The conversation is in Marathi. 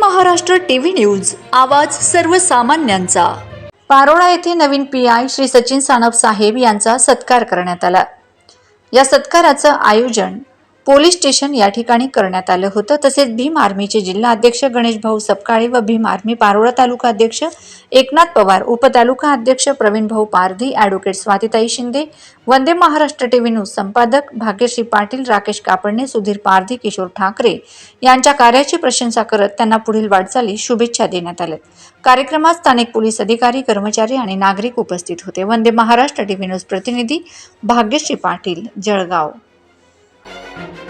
महाराष्ट्र टीव्ही न्यूज आवाज सर्वसामान्यांचा. पारोळा येथे नवीन पी आय श्री सचिन सानप साहेब यांचा सत्कार करण्यात आला. या सत्काराचं आयोजन पोलीस स्टेशन या ठिकाणी करण्यात आलं होतं. तसेच भीम आर्मीचे जिल्हा अध्यक्ष गणेश भाऊ सपकाळे व भीम आर्मी पारोळा तालुका अध्यक्ष एकनाथ पवार उपतालुका अध्यक्ष प्रवीण भाऊ पारधी ॲडव्होकेट स्वातीताई शिंदे वंदे महाराष्ट्र टीव्ही न्यूज संपादक भाग्यश्री पाटील राकेश कापडणे सुधीर पारधी किशोर ठाकरे यांच्या कार्याची प्रशंसा करत त्यांना पुढील वाटचाली शुभेच्छा देण्यात आल्या. कार्यक्रमात स्थानिक पोलीस अधिकारी कर्मचारी आणि नागरिक उपस्थित होते. वंदे महाराष्ट्र टीव्ही न्यूज प्रतिनिधी Bhagyashree Patil Jalgaon. thank you.